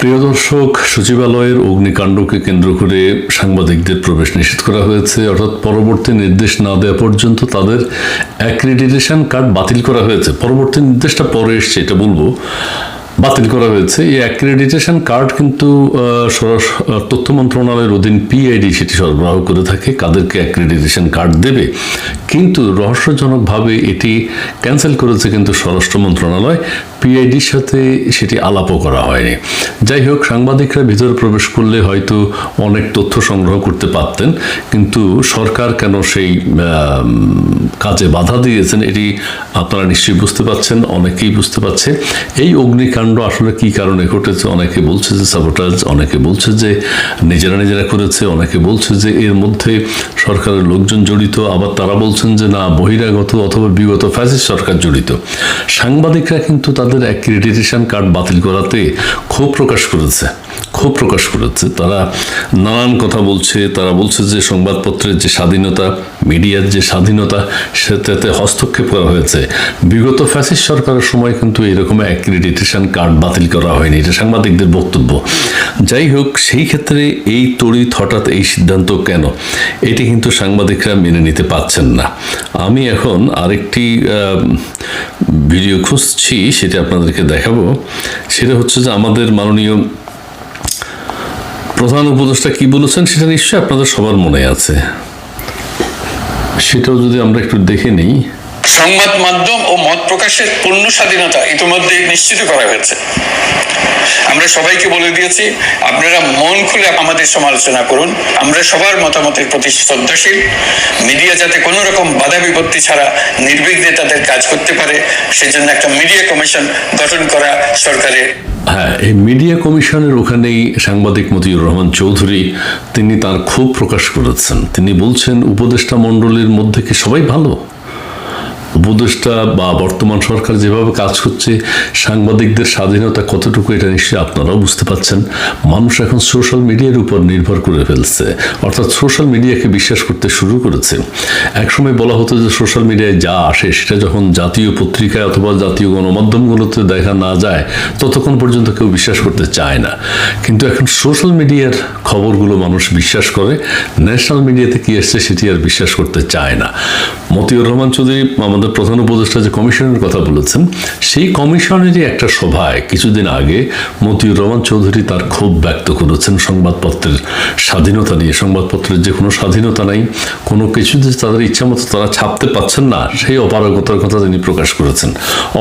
প্রিয় দর্শক, সচিবালয়ের অগ্নিকাণ্ডকে কেন্দ্র করে সাংবাদিকদের প্রবেশ নিষেধ করা হয়েছে। অর্থাৎ পরবর্তী নির্দেশ না দেওয়া পর্যন্ত তাদের অ্যাক্রিডিটেশন কার্ড বাতিল করা হয়েছে। পরবর্তী নির্দেশটা পরে এসছে, এটা বলব। বাতিল করা হয়েছে। এই অ্যাক্রেডিটেশন কার্ড কিন্তু তথ্য মন্ত্রণালয়ের অধীন পিআইডি সেটি সরবরাহ করে থাকে, কাদেরকে অ্যাক্রেডিটেশন কার্ড দেবে। কিন্তু রহস্যজনকভাবে এটি ক্যান্সেল করেছে কিন্তু স্বরাষ্ট্র মন্ত্রণালয়। পিআইডির সাথে সেটি আলাপও করা হয়নি। যাই হোক, সাংবাদিকরা ভিতরে প্রবেশ করলে হয়তো অনেক তথ্য সংগ্রহ করতে পারতেন, কিন্তু সরকার কেন সেই কাজে বাধা দিয়েছেন এটি আপনারা নিশ্চয়ই বুঝতে পাচ্ছেন অনেকেই বুঝতে পারছে। এই অগ্নিকাণ্ড আসলে কি কারণে ঘটেছে? অনেকে বলছে যে সাবোটাজ অনেকে বলছে যে নিজেরা নিজেরা করেছে, অনেকে বলছে যে এর মধ্যে সরকারের লোকজন জড়িত, আবার তারা বলছেন যে না, বহিরাগত অথবা বিগত ফ্যাসিস্ট সরকার জড়িত। সাংবাদিকরা কিন্তু তাদের অ্যাক্রিডিটেশন কার্ড বাতিল করাতে ক্ষোভ প্রকাশ করেছে। ক্ষোভ প্রকাশ করেছে। তারা নানান কথা বলছে। তারা বলছে যে সংবাদপত্রের যে স্বাধীনতা, মিডিয়ার যে স্বাধীনতা, সেটাতে হস্তক্ষেপ করা হয়েছে। বিগত ফ্যাসিস্ট সরকারের সময় কিন্তু এরকম অ্যাক্রিডিটেশন কার্ড বাতিল করা হয়নি। এটা সাংবাদিকদের বক্তব্য। যাই হোক, সেই ক্ষেত্রে এই তড়িৎ হঠাৎ এই সিদ্ধান্ত কেন? এটি কিন্তু সাংবাদিকরা মেনে নিতে পারছেন না। আমি এখন আরেকটি ভিডিও খুঁজছি, সেটা আপনাদেরকে দেখাবো। সেটা হচ্ছে যে আমাদের মাননীয় প্রধান উপদেষ্টা কি বলেছেন সেটা নিশ্চয়ই আপনাদের সবার মনে আছে। সেটাও যদি আমরা একটু দেখে নিই সংবাদ মাধ্যম ও মত প্রকাশের পূর্ণ স্বাধীনতা ইতিমধ্যে নিশ্চিত করা হয়েছে। আমরা সবাইকে বলে দিয়েছি, আপনারা মন খুলে আমাদের সমালোচনা করুন। আমরা সবার মতামতের প্রতি শ্রদ্ধাশীল। মিডিয়া যাতে কোনো রকম বাধা বিপত্তি ছাড়া নির্বিঘ্নে তাদের কাজ করতে পারে, সেজন্য একটা মিডিয়া কমিশন গঠন করা সরকারের হ্যাঁ এই মিডিয়া কমিশনের ওখানেই সাংবাদিক মতিউর রহমান চৌধুরী, তিনি তার ক্ষোভ প্রকাশ করেছেন। তিনি বলছেন, উপদেষ্টা মণ্ডলীর মধ্যে কি সবাই ভালো? উপদেষ্টা বা বর্তমান সরকার যেভাবে কাজ করছে, সাংবাদিকদের স্বাধীনতা কতটুকু এটা নিশ্চয়ই আপনারাও বুঝতে পাচ্ছেন মানুষ এখন সোশ্যাল মিডিয়ার উপর নির্ভর করে ফেলছে। অর্থাৎ সোশ্যাল মিডিয়াকে বিশ্বাস করতে শুরু করেছে। একসময় বলা হতো যে সোশ্যাল মিডিয়ায় যা আসে, সেটা যখন জাতীয় পত্রিকায় অথবা জাতীয় গণমাধ্যমগুলোতে দেখা না যায়, ততক্ষণ পর্যন্ত কেউ বিশ্বাস করতে চায় না। কিন্তু এখন সোশ্যাল মিডিয়ার খবরগুলো মানুষ বিশ্বাস করে ন্যাশনাল মিডিয়াতে কী এসছে সেটি আর বিশ্বাস করতে চায় না। মতিউর রহমান চৌধুরী আমাদের প্রধান উপদেষ্টা যে কমিশনের কথা বলেছেন, সেই কমিশনেরই একটা সভায় কিছুদিন আগে মতিউর রহমান চৌধুরী তার ক্ষোভ ব্যক্ত করেছেন সংবাদপত্রের স্বাধীনতা নিয়ে। সংবাদপত্রের যে কোনো স্বাধীনতা নাই, কোনো কিছু যে তাদের ইচ্ছা মতো তারা ছাপতে পাচ্ছেন না, সেই অপারগতার কথা তিনি প্রকাশ করেছেন।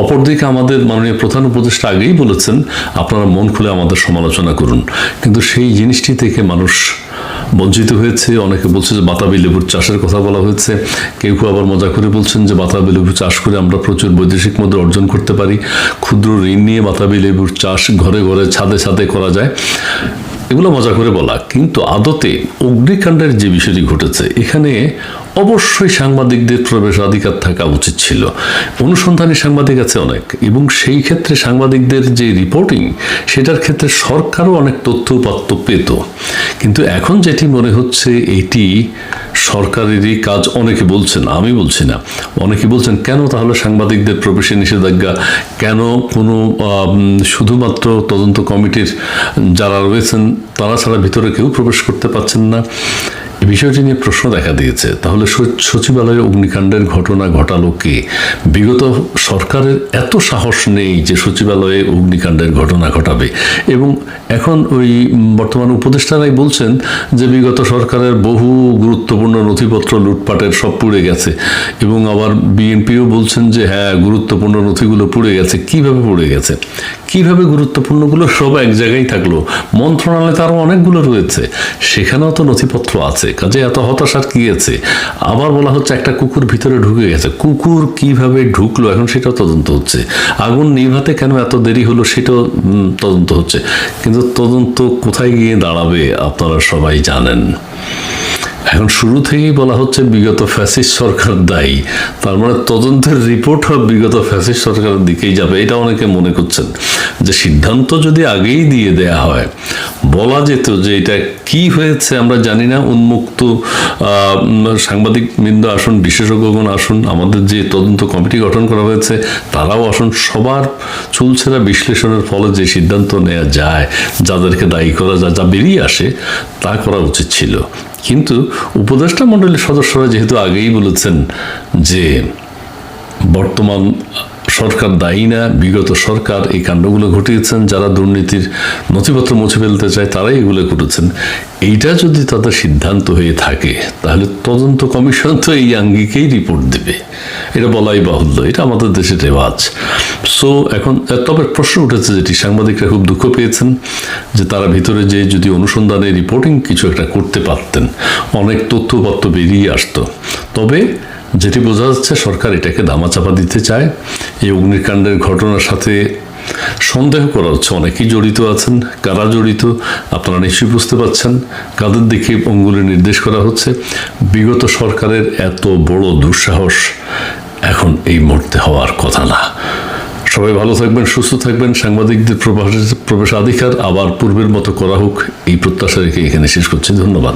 অপরদিকে আমাদের মাননীয় প্রধান উপদেষ্টা আগেই বলেছেন, আপনারা মন খুলে আমাদের সমালোচনা করুন। কিন্তু সেই জিনিসটি থেকে মানুষ বঞ্চিত হয়েছে। অনেকে বলছে যে বাতাবি লেবুর চাষের কথা বলা হয়েছে। কেউ কেউ আবার মজা করে বলছেন যে বাতাবি লেবু চাষ করে আমরা প্রচুর বৈদেশিক মুদ্রা অর্জন করতে পারি। ক্ষুদ্র ঋণ নিয়ে বাতাবি লেবুর চাষ ঘরে ঘরে, ছাদে ছাদে করা যায়। এগুলো মজা করে বলা। কিন্তু আদতে অগ্নিকাণ্ডের যে বিষয়টি ঘটেছে, এখানে অবশ্যই সাংবাদিকদের প্রবেশাধিকার থাকা উচিত ছিল। অনুসন্ধানী সাংবাদিক আছে অনেক এবং সেই ক্ষেত্রে সাংবাদিকদের যে রিপোর্টিং সেটার ক্ষেত্রে সরকারও অনেক তথ্য উপাত্ত পেত। কিন্তু এখন যেটি মনে হচ্ছে, এটি সরকারেরই কাজ, অনেকে বলছেন, আমি বলছি না, অনেকে বলছেন, কেন তাহলে সাংবাদিকদের প্রবেশে নিষেধাজ্ঞা, কেন কোনো শুধুমাত্র তদন্ত কমিটির যারা রয়েছেন, তারা ছাড়া ভিতরে কেউ প্রবেশ করতে পারছেন না? বিষয়টি নিয়ে প্রশ্ন দেখা দিয়েছে। তাহলে সচিবালয়ে অগ্নিকাণ্ডের ঘটনা ঘটালো কে? বিগত সরকারের এত সাহস নেই যে সচিবালয়ে অগ্নিকাণ্ডের ঘটনা ঘটাবে। এবং এখন ওই বর্তমান উপদেষ্টারাই বলছেন যে বিগত সরকারের বহু গুরুত্বপূর্ণ নথিপত্র লুটপাটের সব পুড়ে গেছে। এবং আবার বিএনপিও বলছেন যে হ্যাঁ গুরুত্বপূর্ণ নথিগুলো পুড়ে গেছে। কীভাবে পুড়ে গেছে? কীভাবে গুরুত্বপূর্ণগুলো সব এক জায়গায় থাকল? মন্ত্রণালয়ে তারও অনেকগুলো রয়েছে। সেখানেও তো নথিপত্র আছে। কাজে এত হতাশার কি আছে আবার বলা হচ্ছে একটা কুকুর ভিতরে ঢুকে গেছে। কুকুর কীভাবে ঢুকলো? এখন সেটাও তদন্ত হচ্ছে। আগুন নিভাতে কেন এত দেরি হলো সেটাও তদন্ত হচ্ছে। কিন্তু তদন্ত কোথায় গিয়ে দাঁড়াবে আপনারা সবাই জানেন। এখন শুরু থেকেই বলা হচ্ছে বিগত ফ্যাসিস সরকার দায়ী। তার মানে তদন্তের রিপোর্টও বিগত ফ্যাসিস সরকারের দিকেই যাবে। এটা অনেকে মনে করছেন। যে সিদ্ধান্ত যদি আগেই দিয়ে দেয়া হয় বলা যেত যে এটা কি হয়েছে আমরা জানি না। উন্মুক্ত সাংবাদিক বৃন্দ আসুন, বিশেষজ্ঞগণ আসুন, আমাদের যে তদন্ত কমিটি গঠন করা হয়েছে, তারাও আসুন, সবার চুলছেরা বিশ্লেষণের ফলে যে সিদ্ধান্ত নেওয়া যায়, যাদেরকে দায়ী করা যায়, যা বেরিয়ে আসে, তা করা উচিত ছিল। কিন্তু উপদেষ্টা মণ্ডলীর সদস্যরা যেহেতু আগেই বলেছেন যে বর্তমান সরকার দায়ী না, বিগত সরকার এই কাণ্ডগুলো ঘটিয়েছেন, যারা দুর্নীতির নথিপত্র মুছে ফেলতে চায় তারাই এগুলো ঘটেছেন। এইটা যদি তাদের সিদ্ধান্ত হয়ে থাকে, তাহলে তদন্ত কমিশন তো এই আঙ্গিকেই রিপোর্ট দেবে। এটা বলাই বাহুল্য, এটা আমাদের দেশের রেওয়াজ। সো এখন তবে প্রশ্ন উঠেছে যেটি, সাংবাদিকরা খুব দুঃখ পেয়েছেন যে তারা ভিতরে যে যদি অনুসন্ধানে রিপোর্টিং কিছু একটা করতে পারতেন, অনেক তথ্যপত্র বেরিয়ে আসতো। তবে যেটি বোঝা যাচ্ছে সরকার এটাকে দামাচাপা দিতে চায়। এই অগ্নিকাণ্ডের ঘটনার সাথে সন্দেহ করা হচ্ছে। অনেকেই জড়িত আছেন। কারা জড়িত? আপনারা নিশ্চয়ই বুঝতে পারছেন। কাদের দিকে অঙ্গুলে নির্দেশ করা হচ্ছে? বিগত সরকারের এত বড় দুঃসাহস এখন এই মুহূর্তে হওয়ার কথা না। সবাই ভালো থাকবেন, সুস্থ থাকবেন। সাংবাদিকদের প্রবেশ প্রবেশাধিকার আবার পূর্বের মতো করা হোক। এই প্রত্যাশা রেখে এখানে শেষ করছি। ধন্যবাদ।